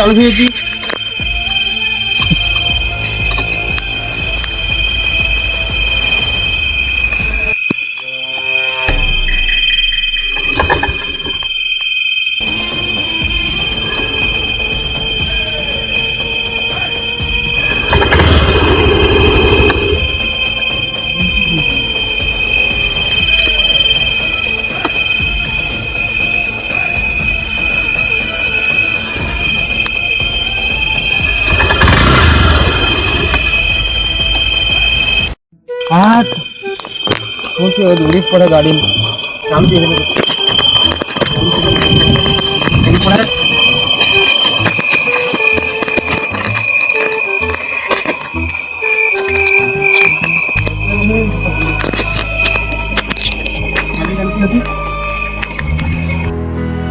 ગાડીનું ચાલુ થઈ હતી હા શું છે દોરી પડે ગાડીમાં ચાલુ થઈ ગયું. દોરી પડે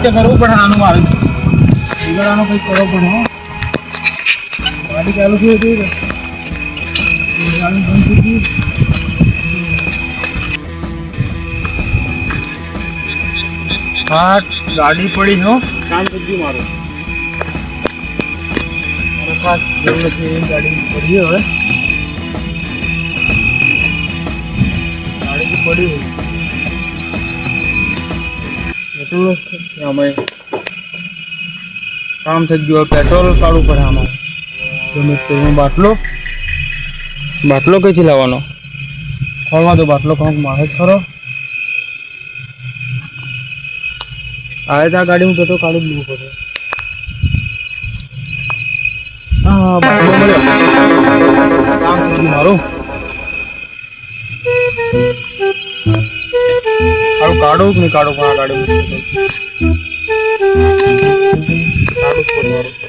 કે કરવું પડે આનું મારે બિગાડવાનું કંઈક કરવું પડે હો ગાડી ચાલુ થઈ ગઈ ને. ગાડી બંધ થઈ ગઈ હા ગાડી પડી હો. કામ થઈ મારું. ગાડી પડી હવે. ગાડી પડી એટલું અમે કામ થઈ ગયું પેટ્રોલ કાઢવું પડે ગમે તેનો બાટલો? બાટલો કઈથી લાવવાનો? ખોલવા દો બાટલો કંઈક મારે જ ખરો. આવે તો ગાડી હું પેટ્રોલ કાઢી જ લેવું પડે. હા મારું. હારું કાઢું નહીં કાઢું પણ આ ગાડી કાઢું જ પડે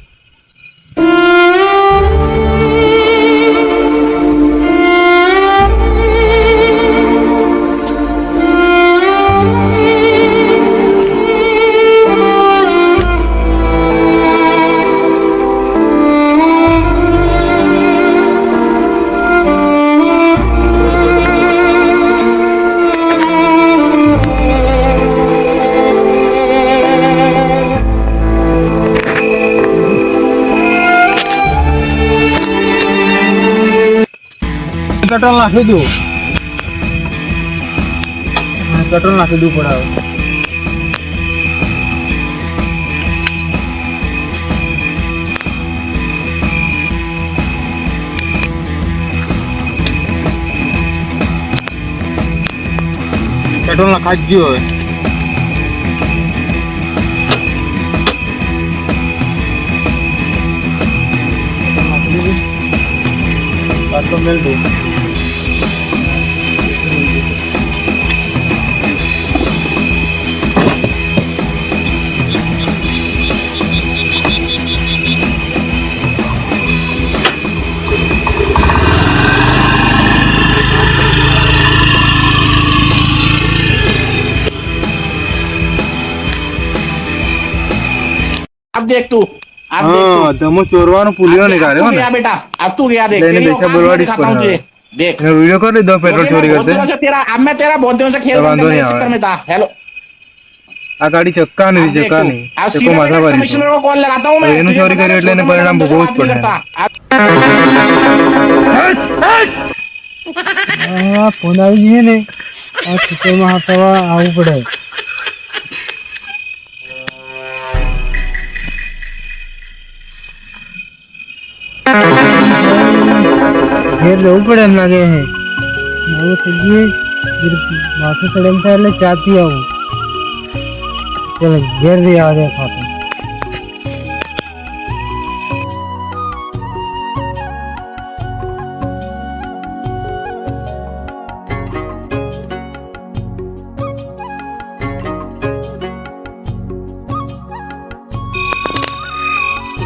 પેટ્રોલ નાખી દઉં હા, પેટ્રોલ નાખી દઉં પડે હવે પેટ્રોલ નાખાઈ જ ગયું હવે નાખી દીધું. પાછો મેળ દેખ તું आप हाँ तमो चोरवानो पुलियो ने गारे ना बेटा अब तू गया देख तेरी पैसा बुलवा डिस पर देख मैं वीडियो कर दो पेट्रोल चोरी करते हैं तेरा अब मैं तेरा बहुत दिनों से खेल रहा हूं चक्कर में था हेलो આ ગાડી ચક્કા નથી ચક્કા નહીં ચક્કો માથા પર કમિશનર કોલ લગાતા હું એનું ચોરી કર્યું એટલે એને પરિણામ ભોગવવું જ પડે ફોન આવી ગયો ને આ ચક્કરમાં હાથવા આવવું પડે જવું પડે એમ લાગે હે હવે થઈ ગઈ માથું ચડે થાય એટલે ચા પી આવું. ચાલો ઘેર બી આવે ખાતું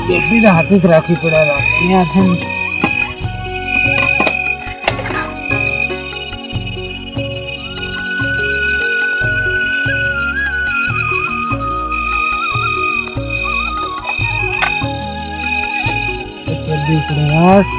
બેસી હાથે જ રાખવી પડે અહીંયા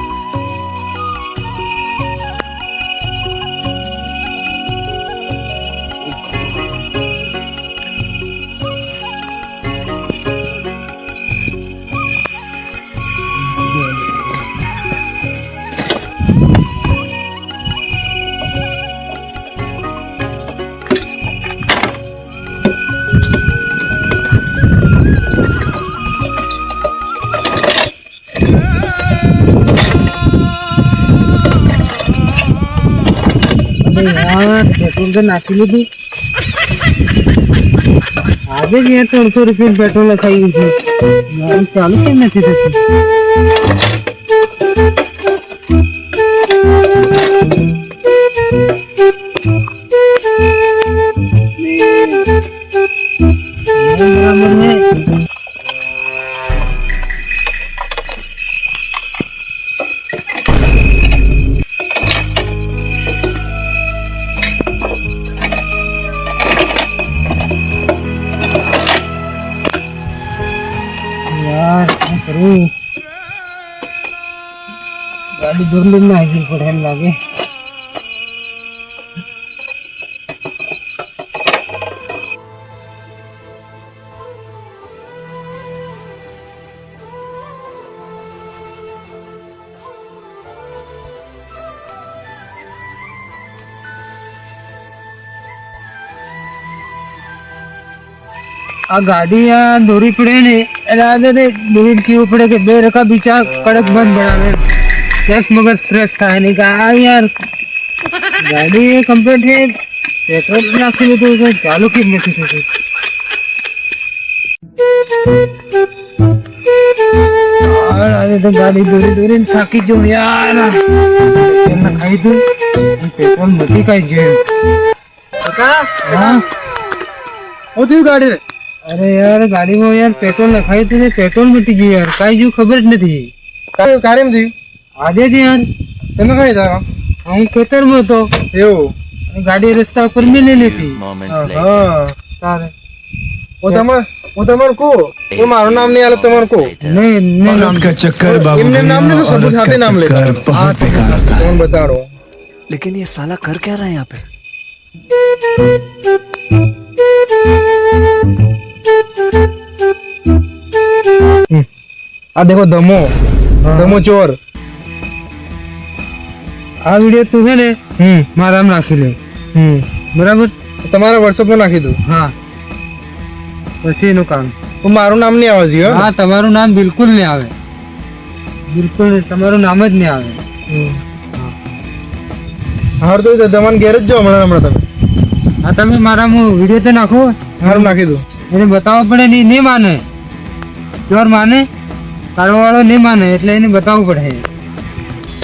તો નાખી લીધું. આજે જ અહીંયા ત્રણસો રૂપિયા પેટ્રોલ લખાયું છે. ચાલુ કેમ નથી થતી? ગાડી દૂર ના આવી પડે એમ લાગે. આ ગાડી આ દોરી પડે ને એટલે દોરી કેવું પડે કે બે રકા બીચા કડક બંધ બનાવે ફ્રેશ મગજ ફ્રેશ થાય નહીં કે આ યાર ગાડી કમ્પ્લીટ છે પેટ્રોલ નાખી લીધું છે ચાલુ કેમ નથી થતું યાર, આજે તો ગાડી દોરી દોરીને થાકી જવું યાર એમને ખાઈ દઉં પેટ્રોલ નથી કાંઈ જોયું હા હું થયું ગાડી રે અરે યાર ગાડીમાં યાર પેટ્રોલ નખાયું હતું ને પેટ્રોલ મટી ગયું યાર કાંઈ જેવું ખબર જ નથી કાંઈ કાર્યમ થયું આજે જ યાર તમે કઈ હતા હું ખેતરમાં હતો એવું અને ગાડી રસ્તા ઉપર મેલેલી હતી moments later. હા તારે હું તમાર હું તમારું કહું હું મારું નામ નહીં આલે તમારું કહું નહીં નહીં નામ औरत का चक्कर बाबू એમને નામ भैया, नहीं तो सबूत औरत हाथे का नाम ले चक्कर बहुत बेकार होता है તમને બતાડો लेकिन ये साला कर क्या रहा है यहाँ पे આ દેખો ધમો ધમો ચોર આ વીડિયો તું છે ને હમ. મારામાં નાખી લે. હમ. બરાબર? તમારા વોટ્સઅપ નાખી દઉં. હા. પછી એનું કામ. હું મારું નામ નહીં આવે છે હા. તમારું નામ બિલકુલ નહીં આવે. બિલકુલ તમારું નામ જ નહીં આવે. હાર તો તમારે ઘેર જ જાઓ હમણાં હમણાં તમે. હા તમે મારા હું વીડિયો તો નાખો. હારું નાખી દઉં. એને બતાવવા પડે નહીં નહીં માને. ચોર માને. કાળવાવાળો નહીં માને એટલે એને બતાવવું પડે.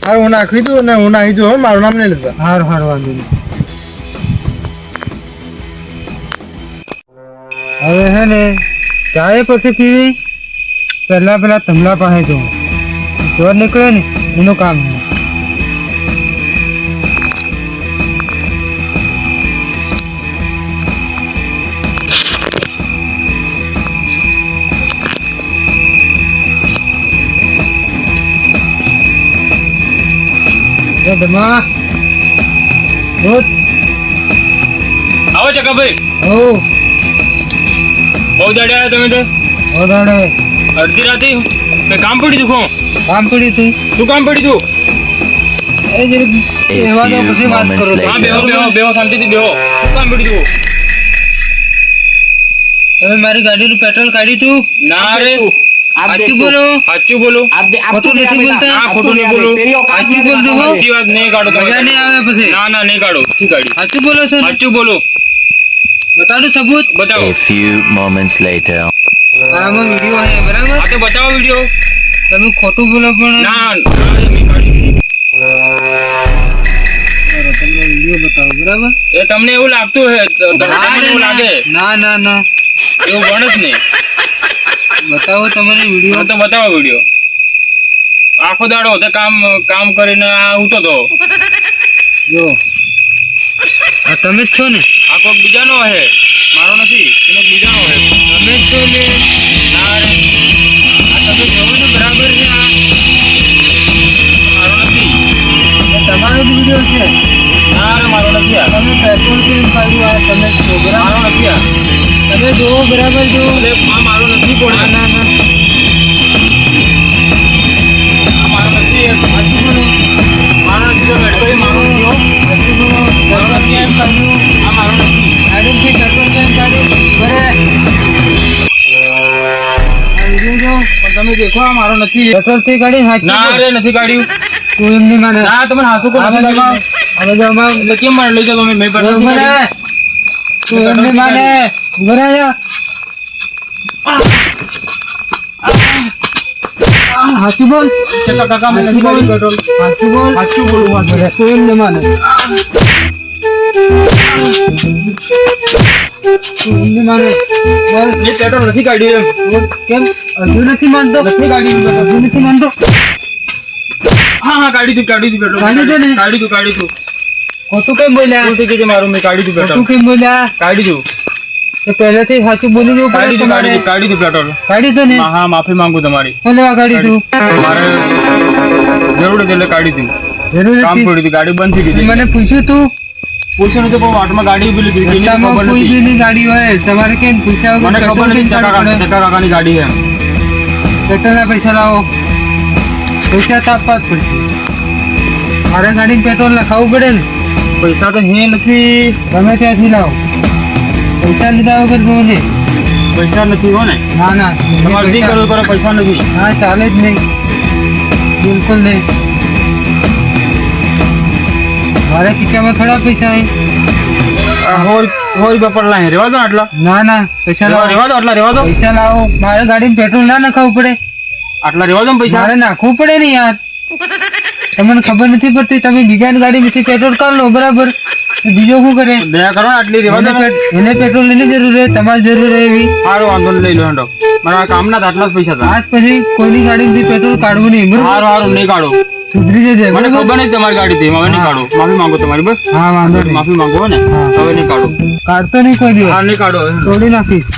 હાર હું નાખી દઉં ને હું નાખી દઉં હો, મારું નામ નહીં લેતા. હાર હાર વાંધો હવે હે ને ચાય પછી પીવી? પહેલાં પેલા તમલા પાસે જો ચોર નીકળે ને એનું કામ તો ધમા બોલ. આવો ચકા ભાઈ ઓ બહુ દાડે તમે તો. બહુ દાડે. અડધી રાતે? મેં કામ પડી તું કોણ? કામ પડ્યું તું શું કામ પડ્યું તું એ જરી બેવા તો પછી વાત કરો. હા બેહો બેવો બેવો શાંતિથી બેવો કામ પડી તું તમે મારી ગાડીનું પેટ્રોલ કાઢ્યું તું? ના રે. સાચું બોલો. તમે. ખોટું બોલો પણ. ના તમને બરાબર? એ તમને એવું લાગતું હે એવું લાગે? ના ના ના. એવું ગણત નહીં. બતાવો તમારી વીડિયો. તો બતાવો વીડિયો. આખો દાડો તો કામ કામ કરીને આ ઉતો તો. જો. આ તમે જ છો ને? આ કોઈક બીજાનો હે. મારો નથી એનો બીજાનો હે. તમે જ છો ને? ના રે. આ તમે જોવો ને બરાબર છે આ. તમારો જ વીડિયો છે. ના રે મારો નથી આ. તમે પેટ્રોલ કેમ કાઢ્યું આ તમે પ્રોગ્રામ મારો નથી આ. તમે જોવો બરાબર જો. આ મારો નથી ના ના ના. આ મારો નથી મારો નથી. મારો નથી બોલો કાઢ્યું આ મારો નથી. ગાડીથી પેટ્રોલ કેમ કાઢ્યું બરે તમે દેખો આ મારો નથી. પેટ્રોલથી કાઢી ના રે નથી કાઢ્યું. તું એમ નહીં માને. ના તમે હાથું કોણ કાઢ્યું? બાજુમાં એટલે કેમ મારે લઈ જાઓ તમે? મેં પેટ્રોલ ઊભો નથી રહે. કાઢ્યું. તું એમ નહીં માને ઊભો રહે જા. આ, સાચું બોલ ચલો કાકા મેં નથી કાઢ્યું પેટ્રોલ સાચું બોલ સાચું બોલું વાત તું એમ નહીં માને તું એમ નહીં માને બોલ મેં પેટ્રોલ નથી કાઢ્યું એમ કેમ હજુ નથી માનતો નથી કાઢ્યું. હજુ નથી માનતો હા હા કાઢી તું કાઢી તું પેટ્રોલ કાઢી દે ને. કાઢી તું કાઢી તું ખોટું કેમ બોલ્યા? ખોટું મારું મેં કાઢી તું ખોટું કેમ બોલ્યા? કાઢી તું પહેલેથી સાચું બોલી જવું કાઢી પડે કાઢી તમારે. કાઢી તું પેટ્રોલ. કાઢી તો ને. હા માફી માંગુ તમારી. કોને કાઢી તું મારે જરૂર એટલે કાઢી તું જરૂર કામ પડી હતી ગાડી બંધ થઈ ગઈ મને પૂછ્યું તું? પૂછ્યું નથી પણ વાટમાં ગાડી ઊભી લીધી. એની ખબર કોઈ બી ની ગાડી હોય તમારે કેમ પૂછ્યા મને ખબર નથી કાઢવું કાકા- ટકા કાકાની ગાડી છે. પેટ્રોલના પૈસા લાવો. પૈસા તો આપવા જ પડશે. મારે પેટ્રોલ નખાવવું પડે ને. પૈસા તો હે નથી ગમે ત્યાંથી લાવો? પૈસા લીધા વગર જો ને પૈસા નથી હો ને ના. ના તમારે જે પૈસા- કરવું કરો પૈસા નથી. હા ચાલે જ નહીં. બિલકુલ નહીં. મારે કિસ્સામાં થોડા પૈસા હોય હોય બપોર લાય રેવા દો આટલા. ના ના પૈસા લાવો. રેવા દો આટલા રેવા દો. પૈસા લાવો. મારે ગાડીમાં પેટ્રોલ ના નાખવું પડે. આટલા રેવા દો પૈસા. મારે નાખવું પડે ને યાર. તમને ખબર નથી પડતી તમે બીજાની ગાડીમાંથી પેટ્રોલ કાઢ લો બરાબર? બીજો શું કરે? દયા કરો આટલી એને પેટ્રોલ એને જરૂર રહે તમારે જરૂર રહે એવી. સારું વાંધો લઈ લો હેડો. મારા કામના ના આટલા જ પૈસા હતા. આજ પછી કોઈની ગાડીમાંથી પેટ્રોલ કાઢવું નહીં સારું સારું નહીં કાઢો. સુધરી જશે મને ખબર નહીં તમારી ગાડી હતી હવે નહીં કાઢો. માફી માંગો તમારી બસ. હા વાંધો નહીં. માફી માંગો ને. હવે નહીં કાઢો. કાઢતો નહીં કોઈ દિવસ. હા નહીં કાઢો. તોડી નાખીશ.